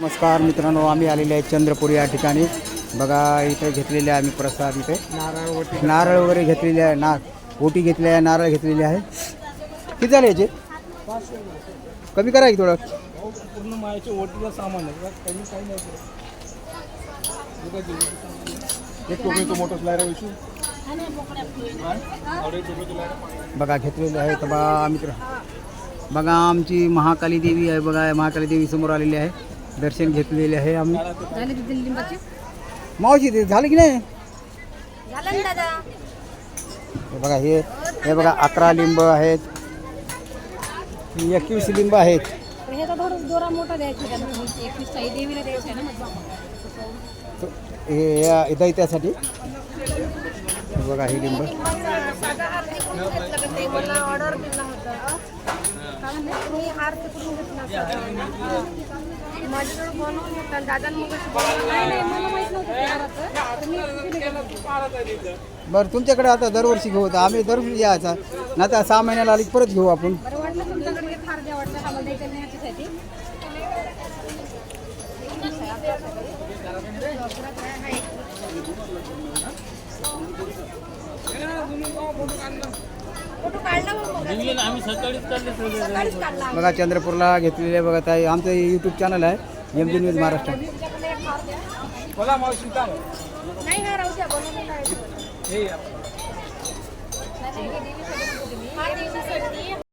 नमस्कार मित्रांनो आम्ही आलेले आहे चंद्रपूर या ठिकाणी. बघा इथे घेतलेले आहे आम्ही प्रसाद इथे. नारळ नारळ वगैरे घेतलेले आहे ना ओटी घेतली आहे नारळ घेतलेले आहे. किती झाले याचे? कमी करा की थोडं. पूर्ण ओटीला सामान आहे बघा, कमी काही नाही बघा, एक टोकरी तो विषू बघा घेतलेले आहे तर बघा मित्र. बघा आमची महाकाली देवी आहे. बघा महाकाली देवी समोर आलेली आहे. दर्शन घेतलेले आहे आम्ही. झाले तिथे. लिंबाचे? मावशी ते झालं की नाही? झालं ना दादा. हे बघा हे हे बघा अकरा लिंब आहेत. एकवीस लिंब आहेत. पण हे तर थोडं दोरा मोठा द्यायचा त्यांना एकवीस चाळीस देवीला द्यायचा आहे ना तो- हे या इथं त्यासाठी. हे बघा ही लिंब. मला ऑर्डर दिला होता का म्हणले तुम्ही हार तिकडून घेतला माझ्याकडे बनवून घेतला दादा मग नाही नाही मला माहीत नव्हतं ते हाराचं. तर मी तिथे गेलो. बरं तुमच्याकडे आता दरवर्षी घेऊ तर आम्ही दरवर्षी यायचा ना आता सहा महिन्याला आली की परत घेऊ आपण बरं वाटलं तुमच्याकडे हे फार द्या वाटलं आम्हाला द्यायचं नाही ह्याच्यासाठी आम्ही सकाळीच काढले बघा चंद्रपूरला घेतलेले बघा ताई आमचं यूट्यूब चॅनल आहे एम जी न्यूज महाराष्ट्र. बोला मावशी का नाही हा राहू द्या आहे हे नाही, नाही, हे. हा